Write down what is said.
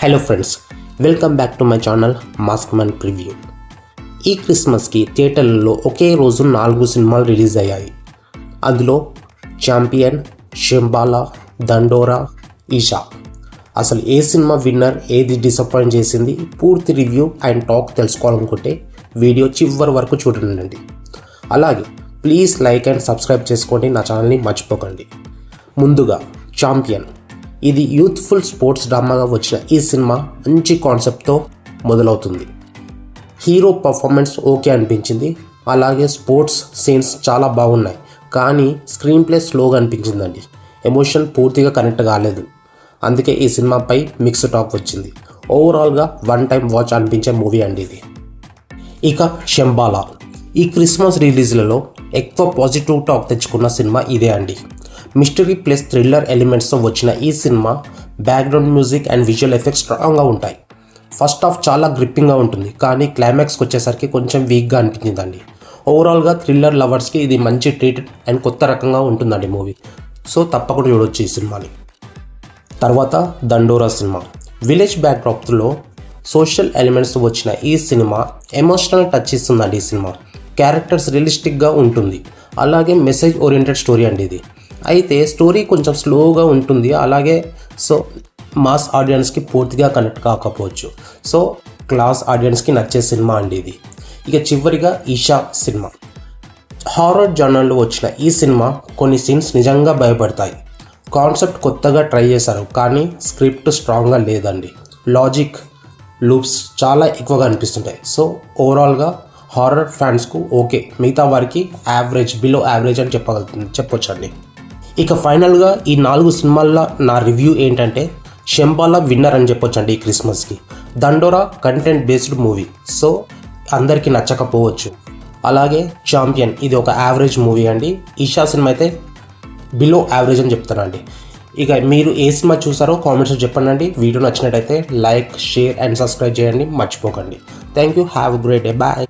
Hello friends welcome back to my channel mask man preview ఈ క్రిస్మస్కి థియేటర్లలో ఒకే రోజు నాలుగు సినిమాలు రిలీజ్ అయ్యాయి. అందులో ఛాంపియన్ షింబాలా దండోరా ఈషా అసలు ఏ సినిమా విన్నర్ ఏది డిసప్పాయింట్ చేసింది? పూర్తి రివ్యూ అండ్ టాక్ తెలుసుకోవాలనుకుంటే వీడియో చివరి వరకు చూడండి. అలాగే ప్లీజ్ లైక్ అండ్ సబ్స్క్రైబ్ చేసుకోండి నా ఛానల్ని మర్చిపోకండి. ముందుగా ఛాంపియన్ ఇది యూత్ఫుల్ స్పోర్ట్స్ డ్రామాగా వచ్చిన ఈ సినిమా మంచి కాన్సెప్ట్తో మొదలవుతుంది. హీరో పర్ఫార్మెన్స్ ఓకే అనిపించింది. అలాగే స్పోర్ట్స్ సీన్స్ చాలా బాగున్నాయి. కానీ స్క్రీన్ ప్లే స్లోగా అనిపించిందండి. ఎమోషన్ పూర్తిగా కనెక్ట్ కాలేదు. అందుకే ఈ సినిమాపై మిక్స్ టాక్ వచ్చింది. ఓవరాల్గా వన్ టైం వాచ్ అనిపించే మూవీ అండి ఇది. ఇక షంబాలా ఈ క్రిస్మస్ రిలీజ్లలో ఎక్కువ పాజిటివ్ టాక్ తెచ్చుకున్న సినిమా ఇదే అండి. మిస్టరీ ప్లస్ థ్రిల్లర్ ఎలిమెంట్స్తో వచ్చిన ఈ cinema background music and visual effects స్ట్రాంగ్గా ఉంటాయి. ఫస్ట్ హాఫ్ చాలా గ్రిప్పింగ్గా ఉంటుంది కానీ క్లైమాక్స్కి వచ్చేసరికి కొంచెం వీక్గా అనిపించిందండి. ఓవరాల్గా థ్రిల్లర్ లవర్స్కి ఇది మంచి ట్రీట్ అండ్ కొత్త రకంగా ఉంటుందండి మూవీ సో తప్పకుండా చూడొచ్చు ఈ సినిమాని. తర్వాత దండోరా సినిమా. విలేజ్ బ్యాక్డ్రాప్లో సోషల్ ఎలిమెంట్స్ వచ్చిన ఈ సినిమా ఎమోషనల్ టచ్ ఇస్తుందండి ఈ సినిమా. క్యారెక్టర్స్ రియలిస్టిక్గా ఉంటుంది. అలాగే మెసేజ్ ఓరియంటెడ్ స్టోరీ అండి ఇది. అయితే స్టోరీ కొంచెం స్లోగా ఉంటుంది. అలాగే సో మాస్ ఆడియన్స్కి పూర్తిగా కనెక్ట్ కాకపోవచ్చు. సో క్లాస్ ఆడియన్స్కి నచ్చే సినిమా అండి ఇది. ఇక చివరిగా ఈషా సినిమా. హారర్ జర్నల్లో వచ్చిన ఈ సినిమా కొన్ని సీన్స్ నిజంగా భయపడతాయి. కాన్సెప్ట్ కొత్తగా ట్రై చేశారు కానీ స్క్రిప్ట్ స్ట్రాంగ్గా లేదండి. లాజిక్ లూప్స్ చాలా ఎక్కువగా అనిపిస్తుంటాయి. సో ఓవరాల్గా హారర్ ఫ్యాన్స్కు ఓకే మిగతా వారికి యావరేజ్ బిలో యావరేజ్ అని చెప్పగలుగుతుంది చెప్పొచ్చండి. ఇక ఫైనల్గా ఈ నాలుగు సినిమాల్లో నా రివ్యూ ఏంటంటే శంబాలా విన్నర్ అని చెప్పొచ్చండి ఈ క్రిస్మస్కి. దండోరా కంటెంట్ బేస్డ్ మూవీ. సో అందరికీ నచ్చకపోవచ్చు. అలాగే ఛాంపియన్ ఇది ఒక యావరేజ్ మూవీ అండి. ఈషా సినిమా అయితే బిలో యావరేజ్ అని చెప్తానండి ఇక మీరు ఏ సినిమా చూసారో కామెంట్స్లో చెప్పండి వీడియో నచ్చినట్టయితే లైక్ షేర్ అండ్ సబ్స్క్రైబ్ చేయండి. మర్చిపోకండి. Thank you have great day. Bye.